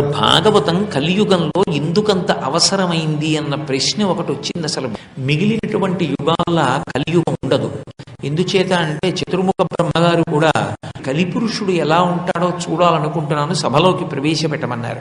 భాగవతం కలియుగంలో ఎందుకంత అవసరమైంది అన్న ప్రశ్న ఒకటి వచ్చింది అసలు. మిగిలినటువంటి యుగాల కలియుగం ఉండదు. ఎందుచేత అంటే చతుర్ముఖ బ్రహ్మగారు కూడా కలిపురుషుడు ఎలా ఉంటాడో చూడాలనుకుంటున్నాను సభలోకి ప్రవేశపెట్టమన్నారు.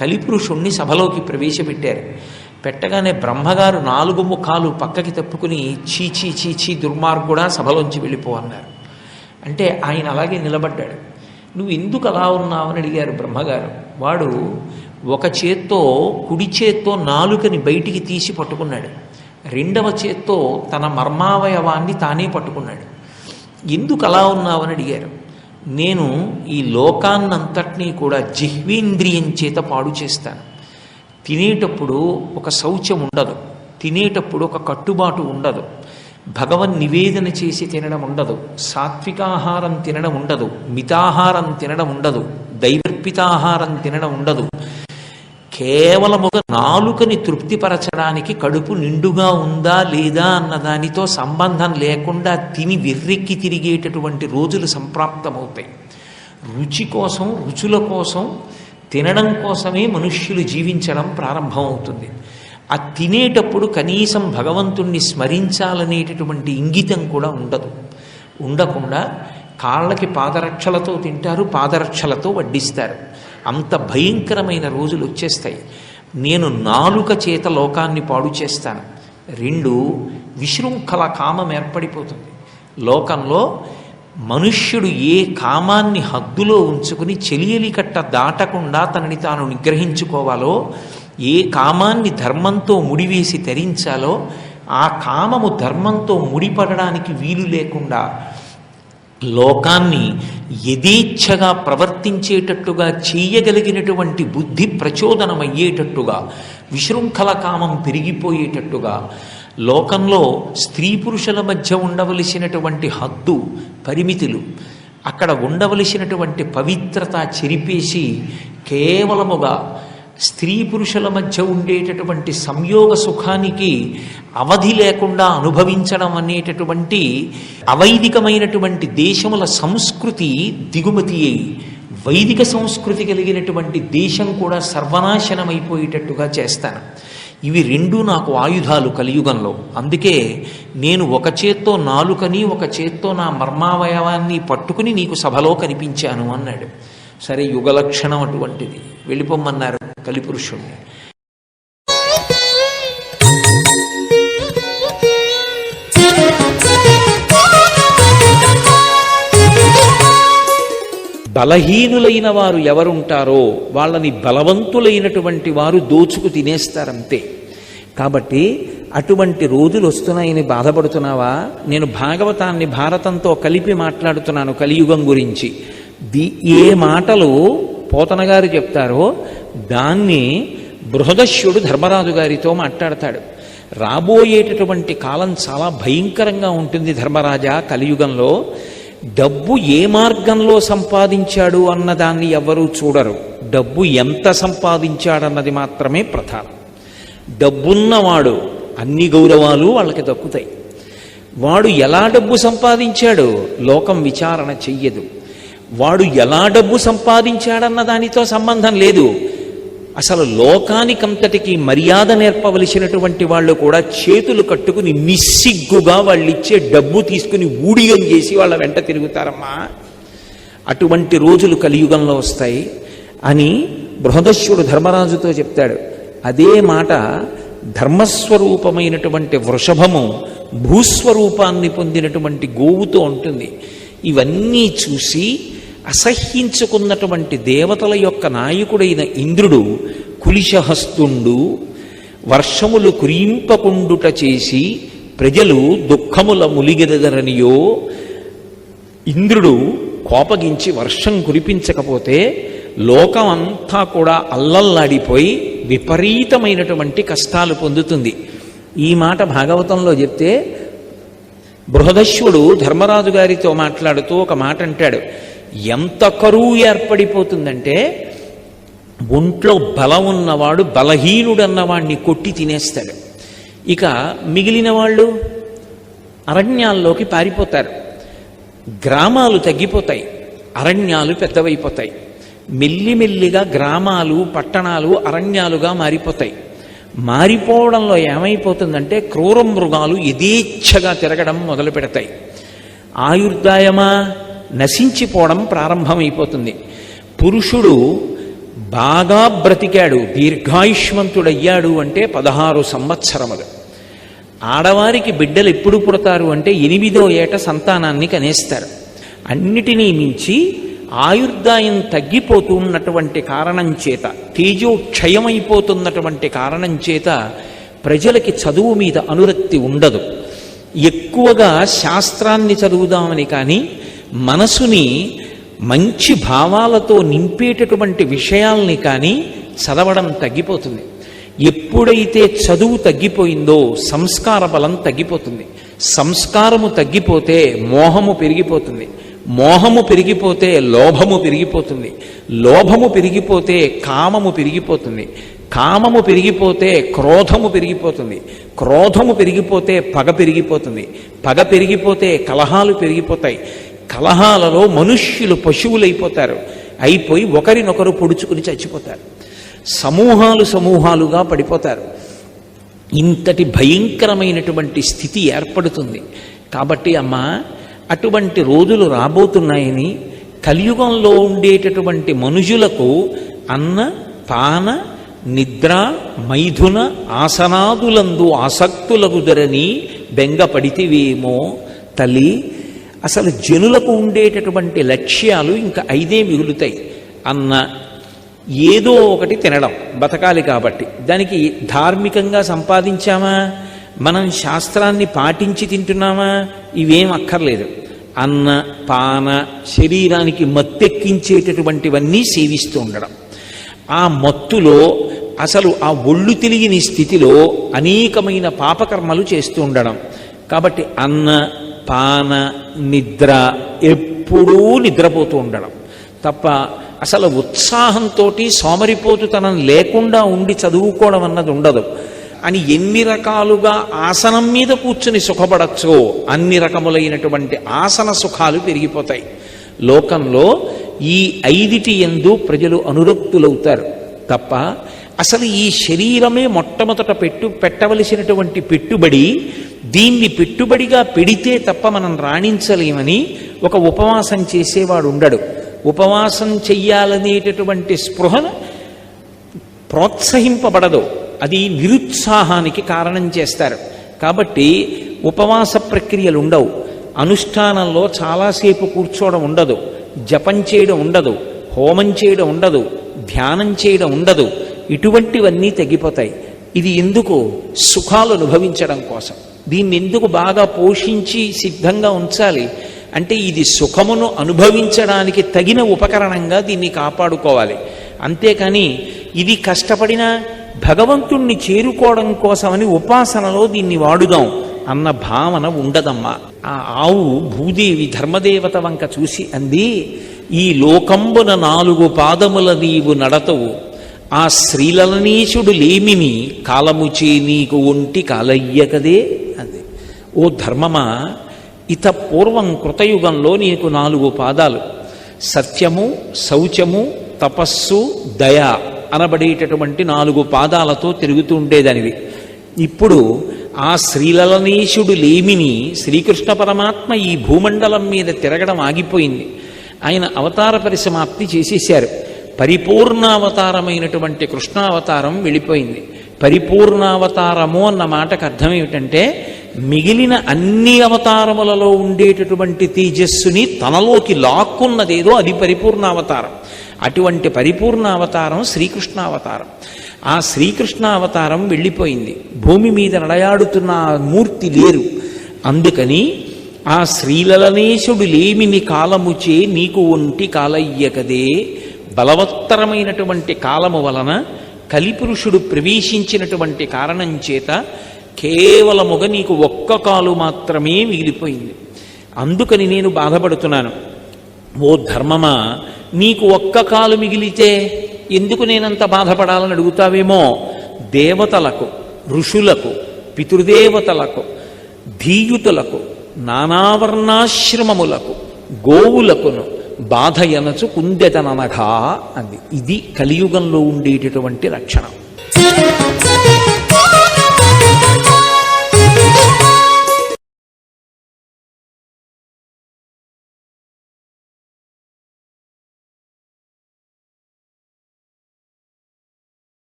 కలిపురుషుణ్ణి సభలోకి ప్రవేశపెట్టారు. పెట్టగానే బ్రహ్మగారు నాలుగు ముఖాలు పక్కకి తప్పుకుని చీచీ చీచీ దుర్మార్గుడా సభలోంచి వెళ్ళిపో అన్నారు. అంటే ఆయన అలాగే నిలబడ్డాడు. నువ్వు ఎందుకు అలా ఉన్నావని అడిగారు బ్రహ్మగారు. వాడు ఒక చేత్తో కుడి చేత్తో నాలుకని బయటికి తీసి పట్టుకున్నాడు. రెండవ చేత్తో తన మర్మావయవాన్ని తానే పట్టుకున్నాడు. ఎందుకు అలా ఉన్నావని అడిగారు. నేను ఈ లోకాన్నంతటినీ కూడా జిహ్వీంద్రియం చేత పాడు చేస్తాను. తినేటప్పుడు ఒక శౌచం ఉండదు. తినేటప్పుడు ఒక కట్టుబాటు ఉండదు. భగవన్ నివేదన చేసి తినడం ఉండదు. సాత్వికాహారం తినడం ఉండదు. మితాహారం తినడం ఉండదు. దైవర్పితాహారం తినడం ఉండదు. కేవలముగా నాలుకని తృప్తిపరచడానికి కడుపు నిండుగా ఉందా లేదా అన్న దానితో సంబంధం లేకుండా తిని వెర్రెక్కి తిరిగేటటువంటి రోజులు సంప్రాప్తమవుతాయి. రుచి కోసం రుచుల కోసం తినడం కోసమే మనుష్యులు జీవించడం ప్రారంభమవుతుంది. ఆ తినేటప్పుడు కనీసం భగవంతుణ్ణి స్మరించాలనేటటువంటి ఇంగితం కూడా ఉండదు. ఉండకుండా కాళ్ళకి పాదరక్షలతో తింటారు పాదరక్షలతో వడ్డిస్తారు. అంత భయంకరమైన రోజులు వచ్చేస్తాయి. నేను నాలుక చేత లోకాన్ని పాడు చేస్తాను. రెండు విశృంఖల కామం ఏర్పడిపోతుంది. లోకంలో మనుష్యుడు ఏ కామాన్ని హద్దులో ఉంచుకుని చెలియలి కట్ట దాటకుండా తనని తాను నిగ్రహించుకోవాలో ఏ కామాన్ని ధర్మంతో ముడివేసి ధరించాలో ఆ కామము ధర్మంతో ముడిపడడానికి వీలు లేకుండా లోకాన్ని యథేచ్ఛగా ప్రవర్తించేటట్టుగా చేయగలిగినటువంటి బుద్ధి ప్రచోదనమయ్యేటట్టుగా విశృంఖల కామం పెరిగిపోయేటట్టుగా లోకంలో స్త్రీ పురుషుల మధ్య ఉండవలసినటువంటి హద్దు పరిమితులు అక్కడ ఉండవలసినటువంటి పవిత్రత చెరిపేసి కేవలముగా స్త్రీ పురుషుల మధ్య ఉండేటటువంటి సంయోగ సుఖానికి అవధి లేకుండా అనుభవించడం అనేటటువంటి అవైదికమైనటువంటి దేశముల సంస్కృతి దిగుమతి అయి వైదిక సంస్కృతి కలిగినటువంటి దేశం కూడా సర్వనాశనమైపోయేటట్టుగా చేస్తాను. ఇవి రెండు నాకు ఆయుధాలు కలియుగంలో. అందుకే నేను ఒక చేత్తో నాలుకని ఒక చేత్తో నా మర్మావయవాన్ని పట్టుకుని నీకు సభలో కనిపించాను అన్నాడు. సరే యుగలక్షణం అటువంటిది. వెళ్ళిపోమ్మన్నారు. కలిపురుషుణ్ణి. బలహీనులైన వారు ఎవరుంటారో వాళ్ళని బలవంతులైనటువంటి వారు దోచుకు తినేస్తారంతే. కాబట్టి అటువంటి రోజులు వస్తున్నాయని బాధపడుతున్నావా? నేను భాగవతాన్ని భారతంతో కలిపి మాట్లాడుతున్నాను కలియుగం గురించి. ఏ మాటలు పోతన గారు చెప్తారో దాన్ని బృహదశ్యుడు ధర్మరాజు గారితో మాట్లాడతాడు. రాబోయేటటువంటి కాలం చాలా భయంకరంగా ఉంటుంది ధర్మరాజా కలియుగంలో. డబ్బు ఏ మార్గంలో సంపాదించాడు అన్నదాన్ని ఎవ్వరూ చూడరు. డబ్బు ఎంత సంపాదించాడన్నది మాత్రమే ప్రధానం. డబ్బున్నవాడు అన్ని గౌరవాలు వాళ్ళకి దక్కుతాయి. వాడు ఎలా డబ్బు సంపాదించాడు? లోకం విచారణ చెయ్యదు. వాడు ఎలా డబ్బు సంపాదించాడన్న దానితో సంబంధం లేదు. అసలు లోకానికంతటికి మర్యాద నేర్పవలసినటువంటి వాళ్ళు కూడా చేతులు కట్టుకుని నిస్సిగ్గుగా వాళ్ళు ఇచ్చే డబ్బు తీసుకుని ఊడిగం చేసి వాళ్ళ వెంట తిరుగుతారమ్మా. అటువంటి రోజులు కలియుగంలో వస్తాయి అని బృహదశ్యుడు ధర్మరాజుతో చెప్తాడు. అదే మాట ధర్మస్వరూపమైనటువంటి వృషభము భూస్వరూపాన్ని పొందినటువంటి గోవుతో ఉంటుంది. ఇవన్నీ చూసి అసహ్యించుకున్నటువంటి దేవతల యొక్క నాయకుడైన ఇంద్రుడు కులిశహస్తుండు వర్షములు కురింపకుండుట చేసి ప్రజలు దుఃఖముల ములిగెదరనియో ఇంద్రుడు కోపగించి వర్షం కురిపించకపోతే లోకం అంతా కూడా అల్లల్లాడిపోయి విపరీతమైనటువంటి కష్టాలు పొందుతుంది. ఈ మాట భాగవతంలో చెప్తే బృహదశ్వుడు ధర్మరాజు గారితో మాట్లాడుతూ ఒక మాట అంటాడు. ఎంత కరువు ఏర్పడిపోతుందంటే ఒంట్లో బలం ఉన్నవాడు బలహీనుడన్నవాడిని కొట్టి తినేస్తాడు. ఇక మిగిలిన వాళ్ళు అరణ్యాల్లోకి పారిపోతారు. గ్రామాలు తగ్గిపోతాయి అరణ్యాలు పెద్దవైపోతాయి. మెల్లిమెల్లిగా గ్రామాలు పట్టణాలు అరణ్యాలుగా మారిపోతాయి. మారిపోవడంలో ఏమైపోతుందంటే క్రూర మృగాలు యథేచ్ఛగా తిరగడం మొదలు పెడతాయి ఆయుర్దాయమా? నశించిపోవడం ప్రారంభమైపోతుంది. పురుషుడు బాగా బ్రతికాడు దీర్ఘాయుష్మంతుడయ్యాడు అంటే పదహారు సంవత్సరములు. ఆడవారికి బిడ్డలు ఎప్పుడు పుడతారు అంటే ఎనిమిదో ఏట సంతానాన్ని కనేస్తారు. అన్నిటినీ మించి ఆయుర్దాయం తగ్గిపోతున్నటువంటి కారణం చేత తేజో క్షయమైపోతున్నటువంటి కారణం చేత ప్రజలకి చదువు మీద అనురక్తి ఉండదు. ఎక్కువగా శాస్త్రాన్ని చదువుదామని కానీ మనసుని మంచి భావాలతో నింపేటటువంటి విషయాల్ని కానీ చదవడం తగ్గిపోతుంది. ఎప్పుడైతే చదువు తగ్గిపోయిందో సంస్కార బలం తగ్గిపోతుంది. సంస్కారము తగ్గిపోతే మోహము పెరిగిపోతుంది. మోహము పెరిగిపోతే లోభము పెరిగిపోతుంది. లోభము పెరిగిపోతే కామము పెరిగిపోతుంది. కామము పెరిగిపోతే క్రోధము పెరిగిపోతుంది. క్రోధము పెరిగిపోతే పగ పెరిగిపోతుంది. పగ పెరిగిపోతే కలహాలు పెరిగిపోతాయి. కలహాలలో మనుష్యులు పశువులైపోతారు. అయిపోయి ఒకరినొకరు పొడుచుకుని చచ్చిపోతారు. సమూహాలు సమూహాలుగా పడిపోతారు. ఇంతటి భయంకరమైనటువంటి స్థితి ఏర్పడుతుంది. కాబట్టి అమ్మ అటువంటి రోజులు రాబోతున్నాయని కలియుగంలో ఉండేటటువంటి మనుషులకు అన్న పాన నిద్ర మైథున ఆసనాదులందు ఆసక్తులగుదరని బెంగపడితివేమో తల్లి అసలు జనులకు ఉండేటటువంటి లక్ష్యాలు ఇంకా ఐదే మిగులుతాయి. అన్న ఏదో ఒకటి తినడం బతకాలి కాబట్టి. దానికి ధార్మికంగా సంపాదించామా? మనం శాస్త్రాన్ని పాటించి తింటున్నామా? ఇవేం అక్కర్లేదు. అన్న పాన శరీరానికి మత్తెక్కించేటటువంటివన్నీ సేవిస్తూ ఉండడం. ఆ మత్తులో అసలు ఆ ఒళ్ళు తెలియని స్థితిలో అనేకమైన పాపకర్మలు చేస్తూ ఉండడం. కాబట్టి అన్న పాన నిద్ర ఎప్పుడూ నిద్రపోతూ ఉండడం. తప్ప అసలు ఉత్సాహంతో సోమరిపోతుతనం లేకుండా ఉండి చదువుకోవడం అన్నది ఉండదు. అని ఎన్ని రకాలుగా ఆసనం మీద కూర్చుని సుఖపడచ్చో అన్ని రకములైనటువంటి ఆసన సుఖాలు పెరిగిపోతాయి. లోకంలో ఈ ఐదిటి ఎందు ప్రజలు అనురక్తులవుతారు. తప్ప అసలు ఈ శరీరమే మొట్టమొదట పెట్టు పెట్టవలసినటువంటి పెట్టుబడి దీన్ని పెట్టుబడిగా పెడితే తప్ప మనం రాణించలేమని ఒక ఉపవాసం చేసేవాడు ఉండడు. ఉపవాసం చెయ్యాలనేటటువంటి స్పృహ ప్రోత్సహింపబడదు. అది నిరుత్సాహానికి కారణం చేస్తారు. కాబట్టి ఉపవాస ప్రక్రియలు ఉండవు. అనుష్ఠానంలో చాలాసేపు కూర్చోవడం ఉండదు. జపం చేయడం ఉండదు. హోమం చేయడం ఉండదు. ధ్యానం చేయడం ఉండదు. ఇటువంటివన్నీ తగ్గిపోతాయి ఇది ఎందుకు? సుఖాలు అనుభవించడం కోసం. దీన్ని ఎందుకు బాగా పోషించి సిద్ధంగా ఉంచాలి? అంటే ఇది సుఖమును అనుభవించడానికి తగిన ఉపకరణంగా దీన్ని కాపాడుకోవాలి. అంతేకాని ఇది కష్టపడిన భగవంతుణ్ణి చేరుకోవడం కోసమని ఉపాసనలో దీన్ని వాడుదాం అన్న భావన ఉండదమ్మా. ఆ ఆవు భూదేవి ధర్మదేవత వంక చూసి అంది ఈ లోకంబున నాలుగు పాదముల నీవు నడతవు. ఆ శ్రీలలనీశుడు లేమిని కాలముచే నీకు ఒంటి కాలయ్యకదే. కదే ఓ ధర్మమా ఇత పూర్వం కృతయుగంలో నీకు నాలుగు పాదాలు. సత్యము శౌచము తపస్సు దయ అనబడేటటువంటి నాలుగు పాదాలతో తిరుగుతూ ఉండేదనివి. ఇప్పుడు ఆ శ్రీలలనీశుడు లేమిని శ్రీకృష్ణ పరమాత్మ ఈ భూమండలం మీద తిరగడం ఆగిపోయింది. ఆయన అవతార పరిసమాప్తి చేసేశారు. పరిపూర్ణావతారమైనటువంటి కృష్ణావతారం వెళ్ళిపోయింది. పరిపూర్ణావతారము అన్న మాటకు అర్థం ఏమిటంటే మిగిలిన అన్ని అవతారములలో ఉండేటటువంటి తేజస్సుని తనలోకి లాక్కున్నదేదో అది పరిపూర్ణ అవతారం. అటువంటి పరిపూర్ణ అవతారం శ్రీకృష్ణ అవతారం. ఆ శ్రీకృష్ణ అవతారం వెళ్ళిపోయింది. భూమి మీద నడయాడుతున్న ఆ మూర్తి లేరు. అందుకని ఆ శ్రీలలనేశుడు లేమిని కాలముచే నీకు ఒంటి కాలయ్యకదే. బలవత్తరమైనటువంటి కాలము వలన కలిపురుషుడు ప్రవేశించినటువంటి కారణం చేత కేవలముగా నీకు ఒక్క కాలు మాత్రమే మిగిలిపోయింది. అందుకని నేను బాధపడుతున్నాను. ఓ ధర్మమా నీకు ఒక్క కాలు మిగిలితే ఎందుకు నేనంత బాధపడాలని అడుగుతావేమో? దేవతలకు ఋషులకు పితృదేవతలకు ధీయుతులకు నానావర్ణాశ్రమములకు గోవులకును బాధ ఎనచు కుందెతననఘా అంది. ఇది కలియుగంలో ఉండేటటువంటి లక్షణం